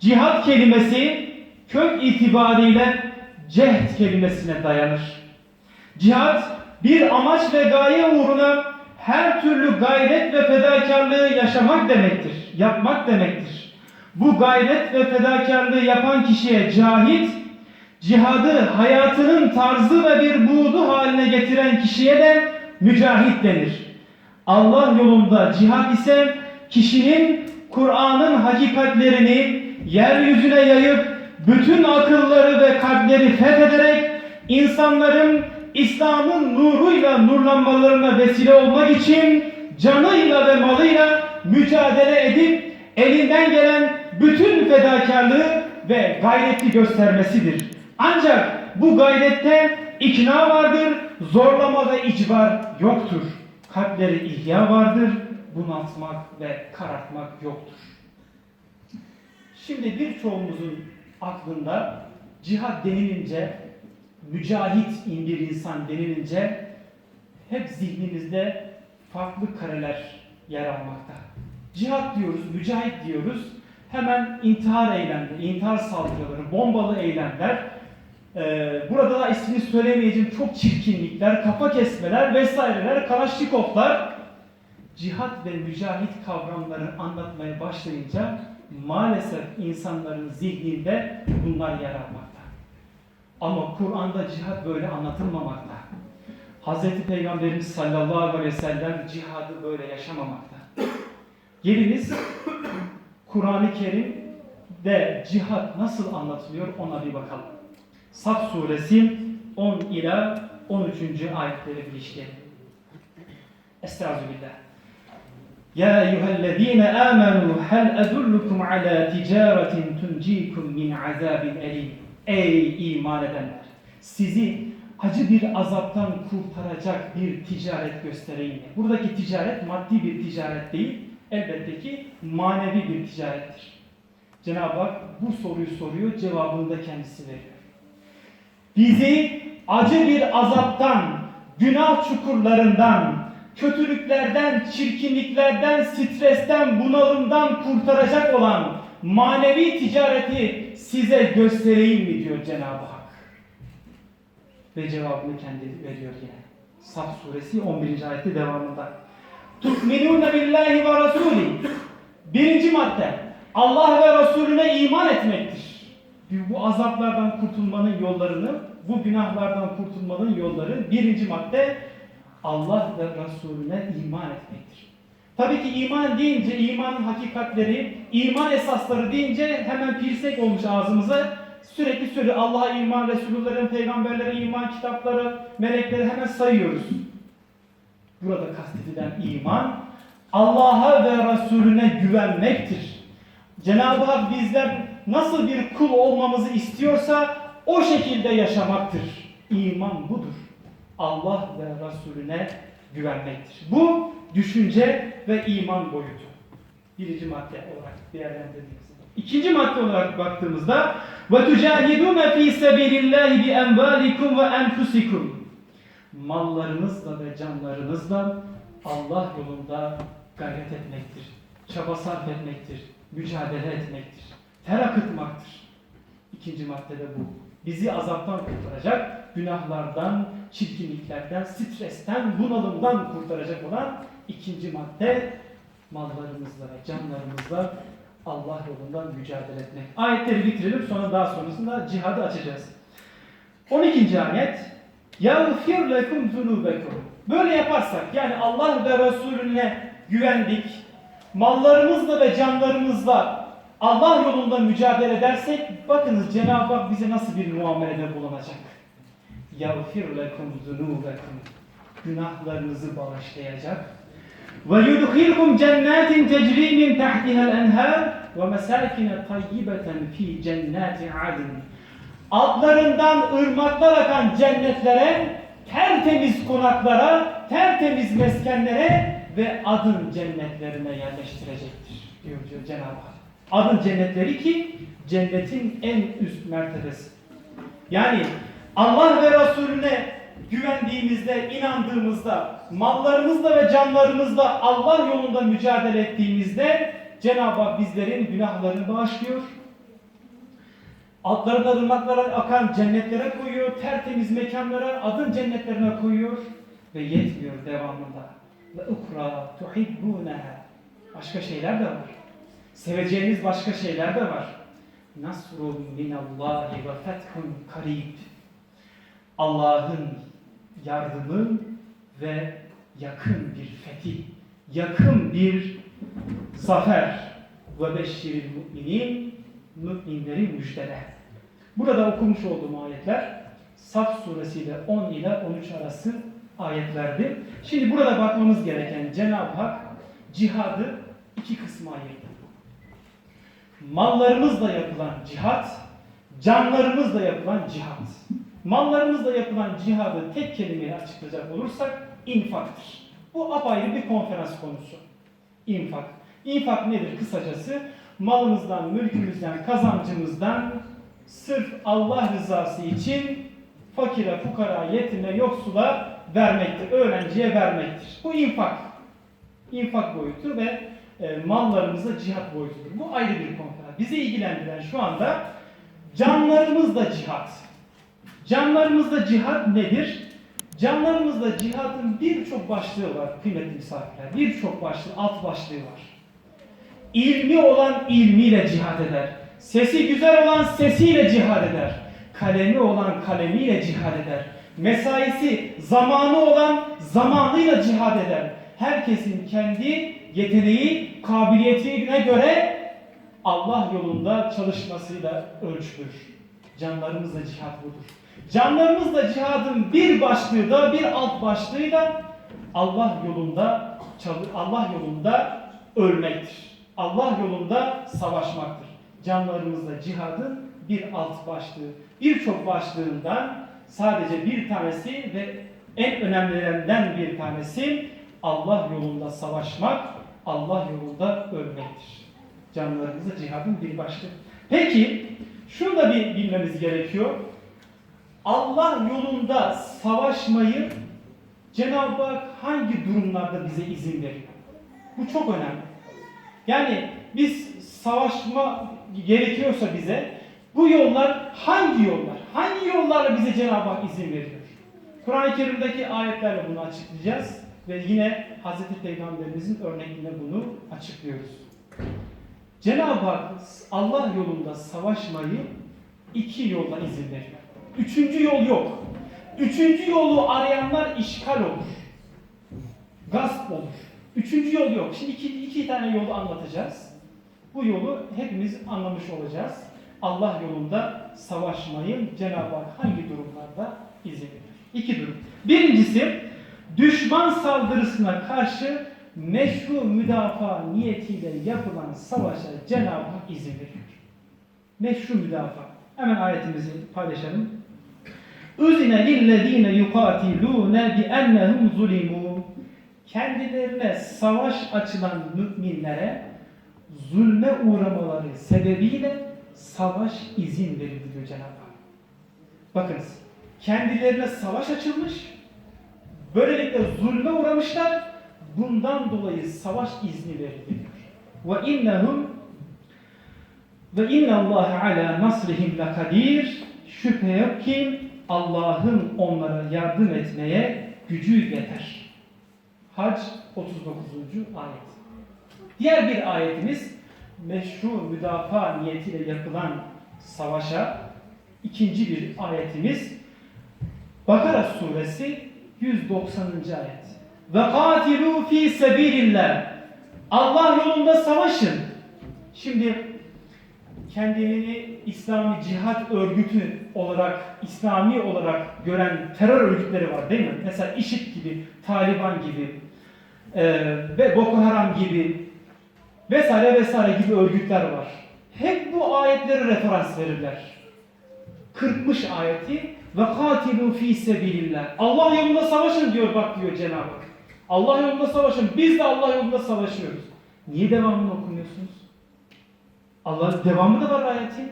Cihat kelimesi kök itibariyle cehd kelimesine dayanır. Cihat bir amaç ve gaye uğruna her türlü gayret ve fedakarlığı yaşamak demektir, yapmak demektir. Bu gayret ve fedakarlığı yapan kişiye cahit, cihadı hayatının tarzı ve bir buğdu haline getiren kişiye de mücahit denir. Allah yolunda cihat ise kişinin Kur'an'ın hakikatlerini yeryüzüne yayıp bütün akılları ve kalpleri fethederek insanların İslam'ın nuruyla nurlanmalarına vesile olmak için canıyla ve malıyla mücadele edip elinden gelen bütün fedakarlığı ve gayreti göstermesidir. Ancak bu gayrette ikna vardır, zorlama ve icbar yoktur. Kalpleri ihya vardır, bunaltmak ve karartmak yoktur. Şimdi birçoğumuzun aklında cihat denilince, mücahit bir insan denilince hep zihnimizde farklı kareler yer almakta. Cihat diyoruz, mücahit diyoruz. Hemen intihar eylemleri, intihar saldırıları, bombalı eylemler, ee, burada da ismini söylemeyeceğim çok çirkinlikler, kafa kesmeler vesaireler, kalaşnikovlar cihat ve mücahit kavramlarını anlatmaya başlayınca maalesef insanların zihninde bunlar yer almakta. Ama Kur'an'da cihat böyle anlatılmamakta. Hz. Peygamberimiz sallallahu aleyhi ve sellem cihadı böyle yaşamamakta. Geliniz Kur'an-ı Kerim'de cihat nasıl anlatılıyor ona bir bakalım. Saf suresi 10 ila 13. ayetleri işleyelim. Estağfirullah. يا أيها الذين آمنوا هل أدلكم على تجارة تنجيكم من عذاب أليم Ey iman edenler! Sizi acı bir azaptan kurtaracak bir ticaret göstereyim mi? Buradaki ticaret maddi bir ticaret değil, elbette ki manevi bir ticarettir. Cenab-ı Hak bu soruyu soruyor, cevabını da kendisi veriyor. Bizi acı bir azaptan, günah çukurlarından, kötülüklerden, çirkinliklerden, stresten, bunalımdan kurtaracak olan manevi ticareti size göstereyim mi diyor Cenab-ı Hak. Ve cevabını kendi veriyor yine. Saf suresi 11. ayette devamında. Tu'minûne billahi ve rasûlih. Birinci madde. Allah ve Resulüne iman etmektir. Bu azaplardan kurtulmanın yollarını, bu günahlardan kurtulmanın yolları birinci madde Allah ve Resulüne iman etmektir. Tabii ki iman deyince, imanın hakikatleri, iman esasları deyince hemen pirsek olmuş ağzımıza. Sürekli sürekli Allah'a iman, Resullerin, peygamberlere iman, kitapları, melekleri hemen sayıyoruz. Burada kastedilen iman, Allah'a ve Resulüne güvenmektir. Cenab-ı Hak bizden nasıl bir kul olmamızı istiyorsa o şekilde yaşamaktır. İman budur. Allah ve Resulüne güvenmektir. Bu düşünce ve iman boyutu. Birinci madde olarak değerlendirdiğimizde. İkinci madde olarak baktığımızda fi sabilillahi bi envalikum ve enfusikum. Mallarınızla ve canlarınızla Allah yolunda gayret etmektir. Çaba sarf etmektir. Mücadele etmektir. Ter akıtmaktır. İkinci madde de bu. Bizi azaptan kurtaracak, günahlardan, çirkinliklerden, stresten, bunalımdan kurtaracak olan ikinci madde mallarımızla ve canlarımızla Allah yolunda mücadele etmek. Ayetleri bitirelim sonra daha sonrasında cihadı açacağız. 12. ayet يَغْفِرْ لَكُمْ ذُنُوبَكُمْ Böyle yaparsak yani Allah ve Resulüne güvendik, mallarımızla ve canlarımızla Allah yolunda mücadele edersek bakınız Cenab-ı Hak bize nasıl bir muamelede bulunacak. يَغْفِرْ لَكُمْ ذُنُوبَكُمْ Günahlarınızı bağışlayacak. وَيُدْخِلْكُمْ جَنَّاتٍ تَجْرِي مِنْ تَحْتِهَا الْاَنْهَارِ وَمَسَاكِنَ طَيِّبَةً ف۪ي جَنَّاتِ عَدْنٍ Altlarından ırmaklar akan cennetlere, tertemiz konaklara, tertemiz meskenlere ve adın cennetlerine yerleştirecektir diyor, diyor Cenab-ı Hak. Adın cennetleri ki cennetin en üst mertebesi. Yani Allah ve Resulüne güvendiğimizde, inandığımızda, mallarımızla ve canlarımızla Allah yolunda mücadele ettiğimizde Cenab-ı Hak bizlerin günahlarını bağışlıyor, altlarında ırmaklara akan cennetlere koyuyor, tertemiz mekanlara, adın cennetlerine koyuyor ve yetmiyor devamında. Ve ukra tuhibbunaha. Başka şeyler de var. Seveceğiniz başka şeyler de var. Nasrun minallahi ve fethun karib. Allah'ın yardımı ve yakın bir fetih, yakın bir zafer ve beşşiril müminin müminleri müjdele. Burada okumuş olduğum ayetler Saf suresiyle 10 ile 13 arası ayetlerdi. Şimdi burada bakmamız gereken Cenab-ı Hak cihadı iki kısma ayırdı. Mallarımızla yapılan cihat, canlarımızla yapılan cihat. Mallarımızla yapılan cihadı tek kelimeyle açıklayacak olursak infaktır. Bu apayrı bir konferans konusu. İnfak. İnfak nedir kısacası? Malımızdan, mülkümüzden, kazancımızdan sırf Allah rızası için fakire, fukara, yetime, yoksula vermektir. Öğrenciye vermektir. Bu infak. İnfak boyutu ve e, mallarımızda cihat boyutudur. Bu ayrı bir konferans. Bizi ilgilendiren şu anda canlarımızda cihat. Canlarımızda cihat nedir? Canlarımızda cihadın birçok başlığı var kıymetli misafirler. Birçok başlığı, alt başlığı var. İlmi olan ilmiyle cihad eder. Sesi güzel olan sesiyle cihad eder. Kalemi olan kalemiyle cihad eder. Mesaisi, zamanı olan zamanıyla cihad eder. Herkesin kendi yeteneği, kabiliyetine göre Allah yolunda çalışmasıyla ölçülür. Canlarımızla cihat budur. Canlarımızla cihadın bir başlığı da bir alt başlığı da Allah yolunda Allah yolunda ölmektir. Allah yolunda savaşmaktır. Canlarımızla cihadın bir alt başlığı. Birçok başlığından sadece bir tanesi ve en önemlilerinden bir tanesi Allah yolunda savaşmak, Allah yolunda ölmektir. Canlarımızla cihadın bir başlığı. Peki, şunu da bir bilmemiz gerekiyor. Allah yolunda savaşmayı Cenab-ı Hak hangi durumlarda bize izin veriyor? Bu çok önemli. Yani biz savaşma gerekiyorsa bize bu yollar hangi yollar? Hangi yollarla bize Cenab-ı Hak izin veriyor? Kur'an-ı Kerim'deki ayetlerle bunu açıklayacağız ve yine Hz. Peygamberimizin örneğiyle bunu açıklıyoruz. Cenab-ı Hak Allah yolunda savaşmayı iki yolla izin veriyor. Üçüncü yol yok. Üçüncü yolu arayanlar işgal olur. Gasp olur. Üçüncü yol yok. Şimdi iki, iki tane yolu anlatacağız. Bu yolu hepimiz anlamış olacağız. Allah yolunda savaşmayı Cenab-ı Hak hangi durumlarda izin verir? İki durum. Birincisi düşman saldırısına karşı meşru müdafaa niyetiyle yapılan savaşa Cenab-ı Hak izin veriyor. Meşru müdafaa. Hemen ayetimizi paylaşalım. Üzine lillezine yukatilune bi ennehum zulimu. Kendilerine savaş açılan müminlere zulme uğramaları sebebiyle savaş izin verildi diyor Cenab-ı Hak. Bakınız, kendilerine savaş açılmış, böylelikle zulme uğramışlar, bundan dolayı savaş izni verildi. Ve innehum ve innallaha ala nasrihim lakadir. Şüphe yok ki Allah'ın onlara yardım etmeye gücü yeter. Hac 39. ayet. Diğer bir ayetimiz meşru müdafaa niyetiyle yapılan savaşa ikinci bir ayetimiz Bakara suresi 190. ayet. Ve katilu fi sebilillah. Allah yolunda savaşın. Şimdi kendini İslami cihat örgütü olarak, İslami olarak gören terör örgütleri var değil mi? Mesela IŞİD gibi, Taliban gibi e, ve Boko Haram gibi vesaire vesaire gibi örgütler var. Hep bu ayetleri referans verirler. 40'mış ayeti ve katilu fi sebilillah. Allah yolunda savaşın diyor bak diyor Cenab-ı Hak. Allah yolunda savaşın. Biz de Allah yolunda savaşıyoruz. Niye devamını okumuyorsunuz? Allah devamı da var ayetin.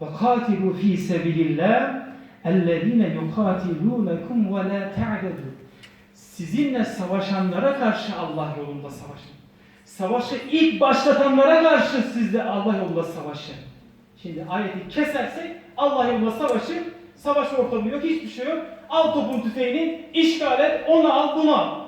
Ve katilu fi sebilillah ellezine yukatilunekum ve la ta'dedu. Sizinle savaşanlara karşı Allah yolunda savaşın. Savaşı ilk başlatanlara karşı siz de Allah yolunda savaşın. Şimdi ayeti kesersek Allah yolunda savaşı, savaş ortamı yok, hiçbir şey yok. Al topun tüfeğini, işgal et, onu al, bunu al.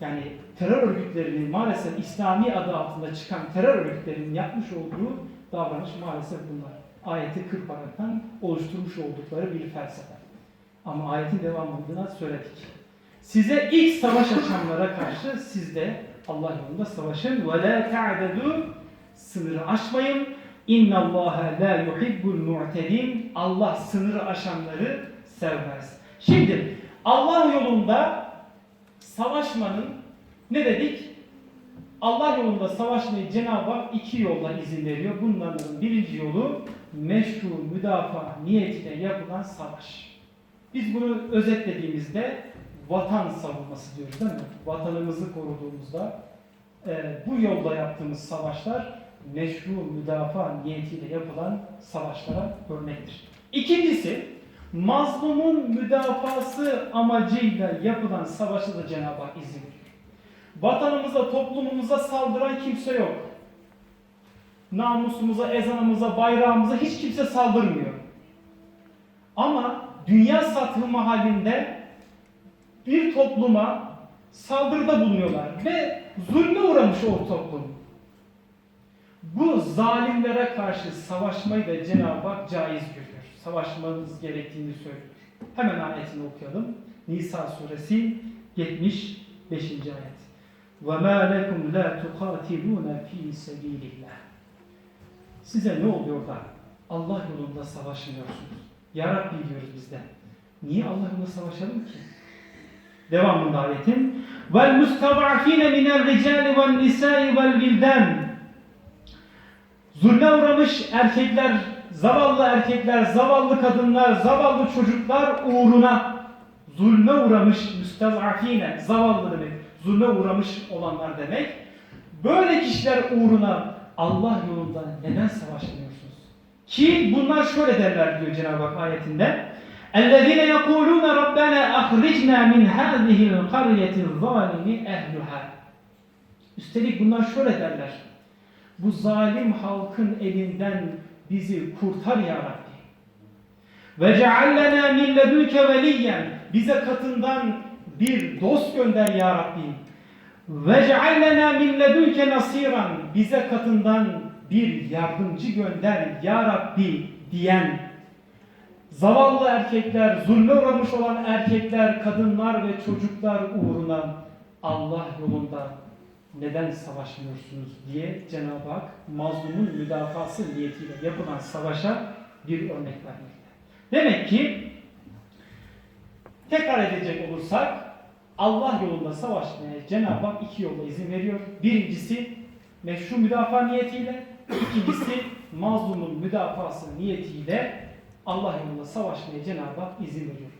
Yani terör örgütlerinin maalesef İslami adı altında çıkan terör örgütlerinin yapmış olduğu davranış maalesef bunlar. Ayeti kırparaktan oluşturmuş oldukları bir felsefe. Ama ayetin devamında söyledik. Size ilk savaş açanlara karşı siz de Allah yolunda savaşın. وَلَا تَعْدَدُوا Sınırı aşmayın. İnna Allah la yuhibbul mu'tedin. Allah sınırı aşanları sevmez. Şimdi Allah yolunda savaşmanın ne dedik? Allah yolunda savaşmayı Cenab-ı Hak iki yolla izin veriyor. Bunların birinci yolu meşru müdafaa niyetine yapılan savaş. Biz bunu özetlediğimizde vatan savunması diyoruz değil mi? Vatanımızı koruduğumuzda e, bu yolda yaptığımız savaşlar meşru müdafaa niyetiyle yapılan savaşlara örnektir. İkincisi, mazlumun müdafası amacıyla yapılan savaşa da Cenab-ı Hak izin veriyor. Vatanımıza, toplumumuza saldıran kimse yok. Namusumuza, ezanımıza, bayrağımıza hiç kimse saldırmıyor. Ama dünya satımı halinde bir topluma saldırıda bulunuyorlar ve zulme uğramış o toplum Bu zalimlere karşı savaşmayı da Cenab-ı Hak caiz görüyor. Savaşmanız gerektiğini söylüyor. Hemen ayetini okuyalım. Nisa suresi 75. ayet. وَمَا لَكُمْ لَا تُقَاتِلُونَ ف۪ي سَب۪يلِ اللّٰهِ Size ne oluyor da Allah yolunda savaşmıyorsunuz? Ya Rabbi diyoruz bizden. Niye Allah yolunda savaşalım ki? Devamında ayetin. وَالْمُسْتَضْعَف۪ينَ مِنَ الرِّجَالِ وَالنِّسَاءِ وَالْوِلْدَانِ Zulme uğramış erkekler, zavallı erkekler, zavallı kadınlar, zavallı çocuklar uğruna zulme uğramış müstezafine, zavallı demek, zulme uğramış olanlar demek. Böyle kişiler uğruna Allah yolunda neden savaşmıyorsunuz? Ki bunlar şöyle derler diyor Cenab-ı Hak ayetinde. اَلَّذِينَ يَقُولُونَ رَبَّنَا اَخْرِجْنَا مِنْ هَذِهِ الْقَرْيَةِ الظَّالِمِ اَهْلُهَا Üstelik bunlar şöyle derler. Bu zalim halkın elinden bizi kurtar ya Rabbi. Ve ceallena min ledunke veliyen. Bize katından bir dost gönder ya Rabbi. Ve ceallena min ledunke nasiran. Bize katından bir yardımcı gönder ya Rabbi diyen zavallı erkekler, zulme uğramış olan erkekler, kadınlar ve çocuklar uğruna Allah yolunda neden savaşmıyorsunuz diye Cenab-ı Hak mazlumun müdafası niyetiyle yapılan savaşa bir örnek vermekte. Demek ki tekrar edecek olursak Allah yolunda savaşmaya Cenab-ı Hak iki yolla izin veriyor. Birincisi meşru müdafaa niyetiyle, ikincisi mazlumun müdafası niyetiyle Allah yolunda savaşmaya Cenab-ı Hak izin veriyor.